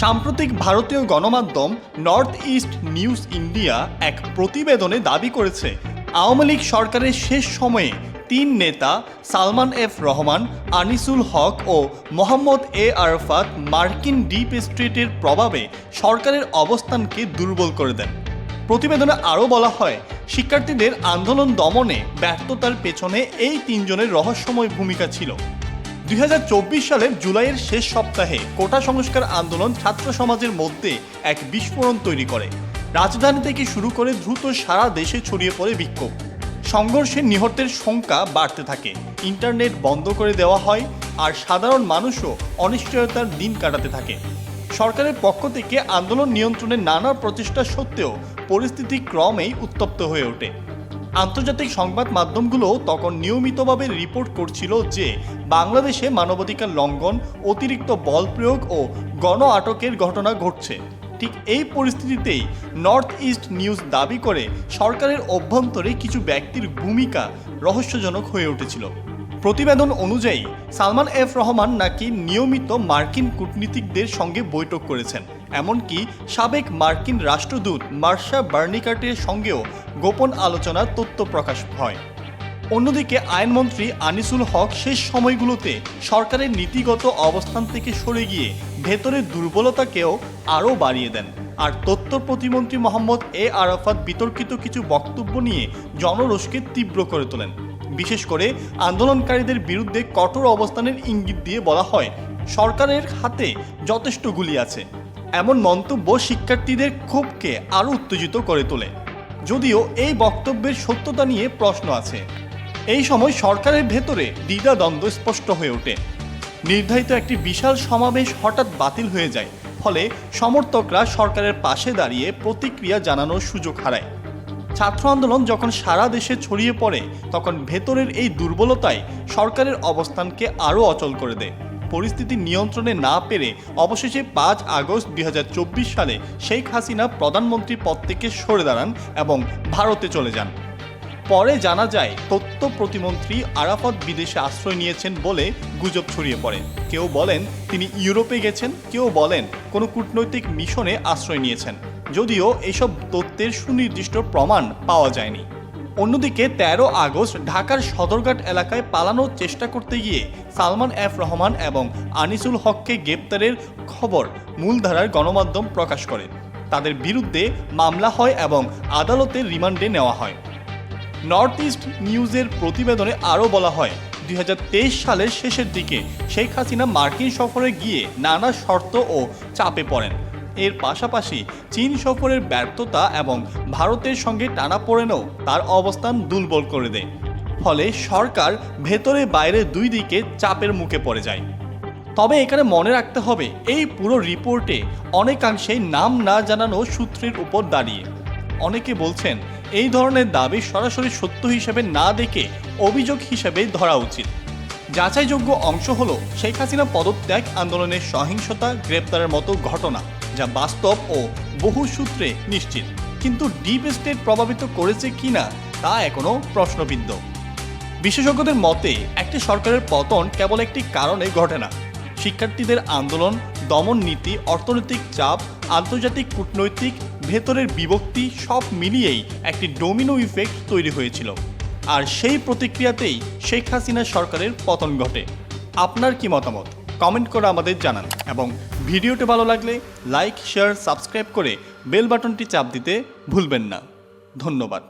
সাম্প্রতিক ভারতীয় গণমাধ্যম নর্থ ইস্ট নিউজ ইন্ডিয়া এক প্রতিবেদনে দাবি করেছে, আওয়ামী লীগ সরকারের শেষ সময়ে তিন নেতা সালমান এফ রহমান, আনিসুল হক ও মোহাম্মদ এ আরফাত মার্কিন ডিপ স্ট্রিটের প্রভাবে সরকারের অবস্থানকে দুর্বল করে দেন। প্রতিবেদনে আরও বলা হয়, শিক্ষার্থীদের আন্দোলন দমনে ব্যর্থতার পেছনে এই তিনজনের রহস্যময় ভূমিকা ছিল। দুই হাজার চব্বিশ সালের জুলাইয়ের শেষ সপ্তাহে কোটা সংস্কার আন্দোলন ছাত্র সমাজের মধ্যে এক বিস্ফোরণ তৈরি করে। রাজধানী থেকে শুরু করে দ্রুত সারা দেশে ছড়িয়ে পড়ে বিক্ষোভ। সংঘর্ষে নিহতের সংখ্যা বাড়তে থাকে। ইন্টারনেট বন্ধ করে দেওয়া হয় আর সাধারণ মানুষও অনিশ্চয়তার দিন কাটাতে থাকে। সরকারের পক্ষ থেকে আন্দোলন নিয়ন্ত্রণের নানা প্রচেষ্টা সত্ত্বেও পরিস্থিতি ক্রমেই উত্তপ্ত হয়ে ওঠে। আন্তর্জাতিক সংবাদ মাধ্যমগুলো তখন নিয়মিতভাবে রিপোর্ট করছিল যে বাংলাদেশে মানবাধিকার লঙ্ঘন, অতিরিক্ত বল প্রয়োগ ও গণ আটকের ঘটনা ঘটছে। ঠিক এই পরিস্থিতিতেই নর্থ ইস্ট নিউজ দাবি করে, সরকারের অভ্যন্তরে কিছু ব্যক্তির ভূমিকা রহস্যজনক হয়ে উঠেছিল। প্রতিবেদন অনুযায়ী, সালমান এফ রহমান নাকি নিয়মিত মার্কিন কূটনীতিকদের সঙ্গে বৈঠক করেছেন। এমনকি সাবেক মার্কিন রাষ্ট্রদূত মার্শা বার্নিকার্টের সঙ্গেও গোপন আলোচনার তথ্য প্রকাশ হয়। অন্যদিকে আইনমন্ত্রী আনিসুল হক শেষ সময়গুলোতে সরকারের নীতিগত অবস্থান থেকে সরে গিয়ে ভেতরের দুর্বলতাকেও আরও বাড়িয়ে দেন। আর তথ্য প্রতিমন্ত্রী মোহাম্মদ এ আরাফাত বিতর্কিত কিছু বক্তব্য নিয়ে জনরোষকে তীব্র করে তোলেন। বিশেষ করে আন্দোলনকারীদের বিরুদ্ধে কঠোর অবস্থানের ইঙ্গিত দিয়ে বলা হয়, সরকারের হাতে যথেষ্ট গুলি আছে। এমন মন্তব্য শিক্ষার্থীদের ক্ষোভকে আরও উত্তেজিত করে তোলে। যদিও এই বক্তব্যের সত্যতা নিয়ে প্রশ্ন আছে। এই সময় সরকারের ভেতরে দ্বিধাদ্বন্দ্ব স্পষ্ট হয়ে ওঠে। নির্ধারিত একটি বিশাল সমাবেশ হঠাৎ বাতিল হয়ে যায়, ফলে সমর্থকরা সরকারের পাশে দাঁড়িয়ে প্রতিক্রিয়া জানানোর সুযোগ হারায়। ছাত্র আন্দোলন যখন সারা দেশে ছড়িয়ে পড়ে, তখন ভেতরের এই দুর্বলতায় সরকারের অবস্থানকে আরও অচল করে দেয়। পরিস্থিতি নিয়ন্ত্রণে না পেরে অবশেষে পাঁচ আগস্ট দুই হাজার চব্বিশ সালে শেখ হাসিনা প্রধানমন্ত্রী পদ থেকে সরে দাঁড়ান এবং ভারতে চলে যান। পরে জানা যায়, তথ্য প্রতিমন্ত্রী আরাফত বিদেশে আশ্রয় নিয়েছেন বলে গুজব ছড়িয়ে পড়ে। কেউ বলেন, তিনি ইউরোপে গেছেন, কেউ বলেন, কোনো কূটনৈতিক মিশনে আশ্রয় নিয়েছেন। যদিও এসব তথ্যের সুনির্দিষ্ট প্রমাণ পাওয়া যায়নি। অন্যদিকে তেরো আগস্ট ঢাকার সদরঘাট এলাকায় পালানোর চেষ্টা করতে গিয়ে সালমান এফ রহমান এবং আনিসুল হককে গ্রেপ্তারের খবর মূলধারার গণমাধ্যম প্রকাশ করে। তাদের বিরুদ্ধে মামলা হয় এবং আদালতে রিমান্ডে নেওয়া হয়। নর্থ ইস্ট নিউজের প্রতিবেদনে আরও বলা হয়, দুই হাজার তেইশ সালের শেষের দিকে শেখ হাসিনা মার্কিন সফরে গিয়ে নানা শর্ত ও চাপে পড়েন। এর পাশাপাশি চীন সফরের ব্যর্থতা এবং ভারতের সঙ্গে টানাপোড়েনও তার অবস্থান দুর্বল করে দেয়। ফলে সরকার ভেতরে বাইরে দুই দিকে চাপের মুখে পড়ে যায়। তবে এখানে মনে রাখতে হবে, এই পুরো রিপোর্টে অনেকাংশেই নাম না জানানো সূত্রের উপর দাঁড়িয়ে। অনেকে বলছেন, এই ধরনের দাবি সরাসরি সত্য হিসেবে না দেখে অভিযোগ হিসেবে ধরা উচিত। যাচাইযোগ্য অংশ হল শেখ হাসিনা পদত্যাগ আন্দোলনের সহিংসতা, গ্রেপ্তারের মতো ঘটনা। যা বাস্তব ও বহু সূত্রে নিশ্চিত। কিন্তু ডিপ স্টেট প্রভাবিত করেছে কিনা, তা এখনও প্রশ্নবিদ্ধ। বিশেষজ্ঞদের মতে, একটি সরকারের পতন কেবল একটি কারণে ঘটে না। শিক্ষার্থীদের আন্দোলন, দমন নীতি, অর্থনৈতিক চাপ, আন্তর্জাতিক কূটনৈতিক ভেতরের বিভক্তি সব মিলিয়েই একটি ডোমিনো ইফেক্ট তৈরি হয়েছিল। আর সেই প্রতিক্রিয়াতেই শেখ হাসিনা সরকারের পতন ঘটে। আপনার কি মতামত? কমেন্ট করে আমাদের জানান। এবং ভিডিওটি ভালো লাগলে লাইক শেয়ার সাবস্ক্রাইব করে বেল বাটনটি চাপ দিতে ভুলবেন না। ধন্যবাদ।